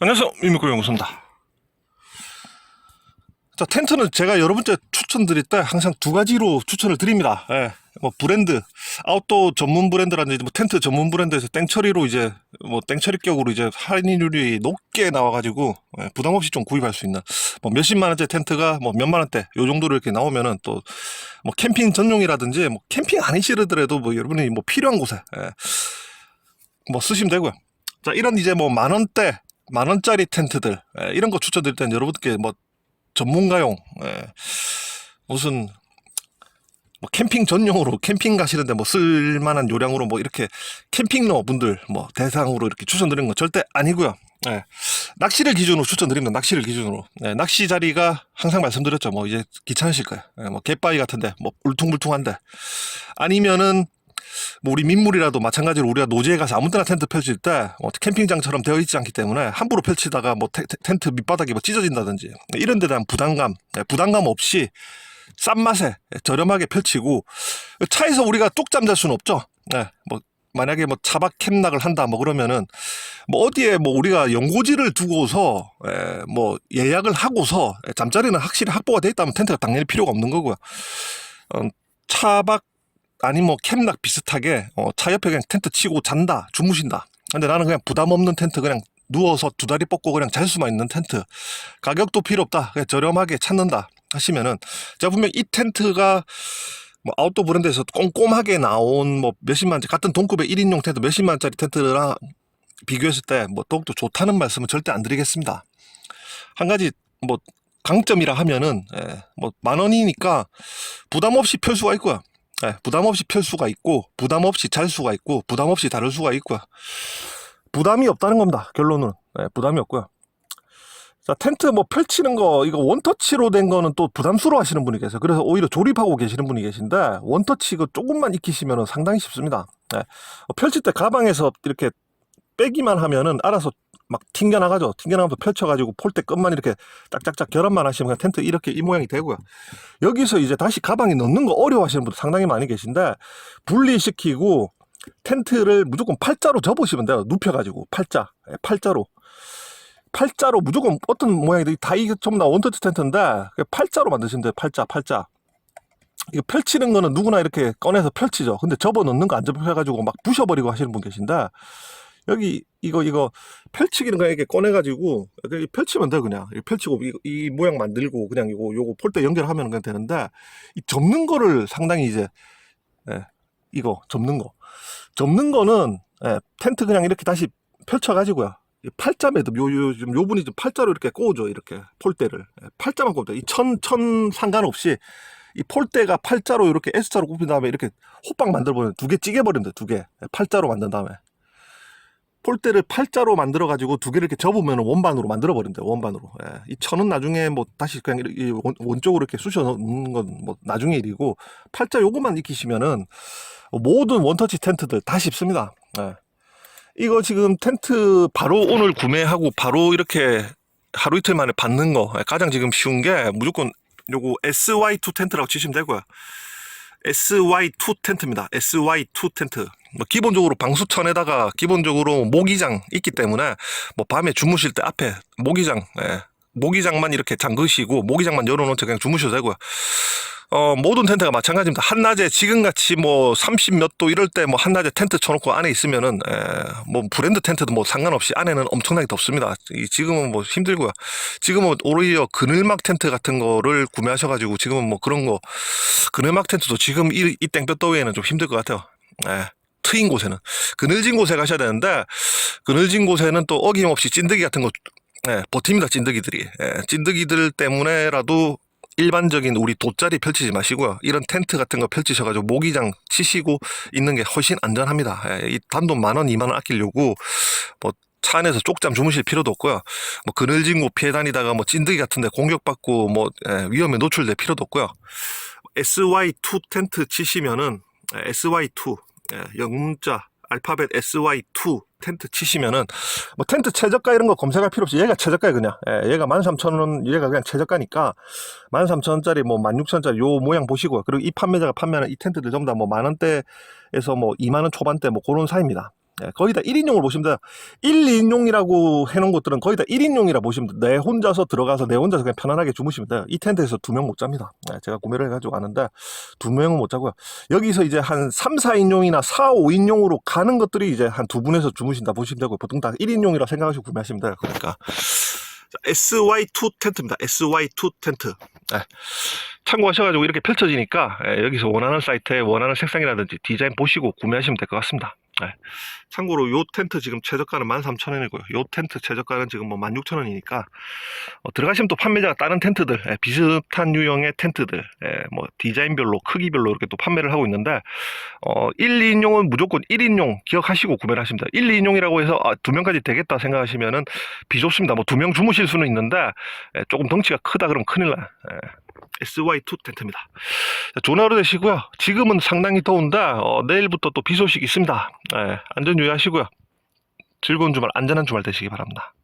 안녕하세요. 미미코 영수입니다. 자, 텐트는 제가 여러분께 추천드릴 때 항상 두 가지로 추천을 드립니다. 예, 뭐 브랜드, 아웃도어 전문 브랜드라든지 뭐 텐트 전문 브랜드에서 땡처리로 이제 뭐 땡처리격으로 이제 할인율이 높게 나와가지고 예, 부담 없이 좀 구입할 수 있는 뭐 몇십만 원짜리 텐트가 뭐 몇만 원대 요 정도로 이렇게 나오면은 또 뭐 캠핑 전용이라든지 뭐 캠핑 아니시더라도 뭐 여러분이 뭐 필요한 곳에 예, 뭐 쓰시면 되고요. 자, 이런 이제 뭐 만 원대, 만 원짜리 텐트들 예, 이런 거 추천드릴 때는 여러분께 뭐 전문가용 예, 무슨 뭐 캠핑 전용으로 캠핑 가시는데 뭐 쓸만한 요량으로 뭐 이렇게 캠핑러 분들 뭐 대상으로 이렇게 추천드리는 건 절대 아니고요. 예, 낚시를 기준으로 추천드립니다. 낚시를 기준으로 예, 낚시 자리가 항상 말씀드렸죠. 뭐 이제 귀찮으실 거예요. 예, 뭐 갯바위 같은데 뭐 울퉁불퉁한데 아니면은 뭐 우리 민물이라도 마찬가지로 우리가 노지에 가서 아무 때나 텐트 펼칠 때뭐 캠핑장처럼 되어 있지 않기 때문에 함부로 펼치다가 뭐 텐- 텐트 밑바닥이 뭐 찢어진다든지 이런 데 대한 부담감 예, 부담감 없이 싼 맛에 예, 저렴하게 펼치고 차에서 우리가 뚝 잠잘 수는 없죠. 예, 뭐 만약에 뭐 차박 캠락을 한다 뭐 그러면은 뭐 어디에 뭐 우리가 연고지를 두고서 예, 뭐 예약을 하고서 예, 잠자리는 확실히 확보가 돼 있다면 텐트가 당연히 필요가 없는 거고요. 어, 차박 아니 뭐 캠락 비슷하게 어, 차 옆에 그냥 텐트 치고 잔다 주무신다. 근데 나는 그냥 부담 없는 텐트 그냥 누워서 두 다리 뻗고 그냥 잘 수만 있는 텐트. 가격도 필요 없다. 그냥 저렴하게 찾는다 하시면은 제가 분명 이 텐트가 뭐 아웃도어 브랜드에서 꼼꼼하게 나온 뭐 몇십만짜리 같은 동급의 1인용 텐트 몇십만짜리 텐트랑 비교했을 때 뭐 더욱더 좋다는 말씀은 절대 안 드리겠습니다. 한 가지 뭐 강점이라 하면은 예, 뭐만 원이니까 부담 없이 펼 수가 있고요 예, 부담 없이 펼 수가 있고 부담 없이 잘 수가 있고 부담 없이 다룰 수가 있고요. 부담이 없다는 겁니다. 결론은 예, 부담이 없고요. 자 텐트 뭐 펼치는 거 이거 원터치로 된 거는 또 부담스러워 하시는 분이 계세요. 그래서 오히려 조립하고 계시는 분이 계신데 원터치 이거 조금만 익히시면 상당히 쉽습니다. 예, 어, 펼칠 때 가방에서 이렇게 빼기만 하면은 알아서 막 튕겨나가죠. 튕겨나가면서 펼쳐가지고 폴대 끝만 이렇게 짝짝짝 결합만 하시면 그냥 텐트 이렇게 이 모양이 되고요. 여기서 이제 다시 가방에 넣는 거 어려워하시는 분들 상당히 많이 계신데 분리시키고 텐트를 무조건 팔자로 접으시면 돼요. 눕혀가지고 팔자, 예, 팔자로. 팔자로 무조건 어떤 모양이든 다 이게 전부 다 원터치 텐트인데 팔자로 만드시면 돼요. 팔자, 팔자. 이거 펼치는 거는 누구나 이렇게 꺼내서 펼치죠. 근데 접어 넣는 거 안 접혀가지고 막 부셔버리고 하시는 분 계신데 여기 이거 이거 펼치기는 그냥 이렇게 꺼내가지고 이렇게 펼치면 돼 그냥. 펼치고 이, 이 모양 만들고 그냥 이거 요거 폴대 연결하면 그냥 되는데 이 접는 거를 상당히 이제 예, 이거 접는 거. 접는 거는 예, 텐트 그냥 이렇게 다시 펼쳐가지고요. 이 팔자 매듭 요 요 좀 요분이 좀 팔자로 이렇게 꽂죠 이렇게 폴대를. 예, 팔자만 꼽다 이천 천 상관없이 이 폴대가 팔자로 이렇게 S자로 꼽힌 다음에 이렇게 호빵 만들어 버리면 두 개 찌개 버리면 돼두개. 예, 팔자로 만든 다음에 폴대를 팔자로 만들어 가지고 두 개를 이렇게 접으면 원반으로 만들어 버린대 원반으로 예. 이 천은 나중에 뭐 다시 그냥 이 원, 원쪽으로 이렇게 쑤셔 넣는 건 뭐 나중에 일이고 팔자 요것만 익히시면은 모든 원터치 텐트들 다 쉽습니다 예. 이거 지금 텐트 바로 오늘 구매하고 바로 이렇게 하루 이틀 만에 받는 거 예, 가장 지금 쉬운 게 무조건 요거 SY2 텐트라고 치시면 되고요 SY2 텐트입니다. SY2 텐트. 뭐 기본적으로 방수천에다가 기본적으로 모기장 있기 때문에 뭐 밤에 주무실 때 앞에 모기장, 예, 모기장만 이렇게 잠그시고 모기장만 열어놓고 그냥 주무셔도 되고요. 어, 모든 텐트가 마찬가지입니다. 한낮에 지금같이 뭐 30몇 도 이럴 때 뭐 한낮에 텐트 쳐놓고 안에 있으면은, 에, 뭐 브랜드 텐트도 뭐 상관없이 안에는 엄청나게 덥습니다. 이 지금은 뭐 힘들고요. 지금은 오히려 그늘막 텐트 같은 거를 구매하셔가지고 지금은 뭐 그런 거, 그늘막 텐트도 지금 이, 이 땡볕 더위에는 좀 힘들 것 같아요. 예. 트인 곳에는. 그늘진 곳에 가셔야 되는데, 그늘진 곳에는 또 어김없이 찐득이 같은 거, 예, 버팁니다, 찐득이들이. 예, 찐득이들 때문에라도 일반적인 우리 돗자리 펼치지 마시고요. 이런 텐트 같은 거 펼치셔가지고 모기장 치시고 있는 게 훨씬 안전합니다. 예, 이 단돈 만 원, 이만 원 아끼려고 뭐 차 안에서 쪽잠 주무실 필요도 없고요. 뭐 그늘진 곳 피해 다니다가 뭐 찐득이 같은데 공격받고 뭐 예, 위험에 노출될 필요도 없고요. SY2 텐트 치시면은 예, SY2 예, 영문자 알파벳 SY2 텐트 치시면은 뭐 텐트 최저가 이런 거 검색할 필요 없이 얘가 최저가에 그냥 예, 얘가 13,000원 얘가 그냥 최저가니까 13,000원짜리 뭐 16,000원짜리 요 모양 보시고요. 그리고 이 판매자가 판매하는 이 텐트들 전부 다 뭐 만 원대에서 뭐 2만 원 초반대 뭐 그런 사이입니다. 예, 거의 다 1인용을 보시면 돼요. 1, 2인용이라고 해놓은 것들은 거의 다 1인용이라 보시면 돼요. 내 혼자서 들어가서 내 혼자서 그냥 편안하게 주무시면 돼요. 이 텐트에서 두 명 못 잡니다. 예, 제가 구매를 해가지고 가는데 두 명은 못 자고요. 여기서 이제 한 3, 4인용이나 4, 5인용으로 가는 것들이 이제 한 두 분에서 주무신다 보시면 되고 보통 다 1인용이라 생각하시고 구매하시면 돼요. 그러니까 자, SY2 텐트입니다. SY2 텐트. 예. 참고하셔가지고 이렇게 펼쳐지니까 예, 여기서 원하는 사이트에 원하는 색상이라든지 디자인 보시고 구매하시면 될 것 같습니다. 예. 참고로 요 텐트 지금 최저가는 13,000원이고요. 요 텐트 최저가는 지금 뭐 16,000원이니까 어, 들어가시면 또 판매자가 다른 텐트들 예, 비슷한 유형의 텐트들 예, 뭐 디자인별로 크기별로 이렇게 또 판매를 하고 있는데 어, 1, 2인용은 무조건 1인용 기억하시고 구매를 하십니다. 1, 2인용이라고 해서 아, 두 명까지 되겠다 생각하시면은 비좁습니다. 뭐두명 주무실 수는 있는데 예, 조금 덩치가 크다 그러면 큰일 나요. 예. SY2 텐트입니다. 자, 좋은 하루 되시고요. 지금은 상당히 더운데 어, 내일부터 또 비 소식 있습니다. 예, 안전 유의하시고요. 즐거운 주말, 안전한 주말 되시기 바랍니다.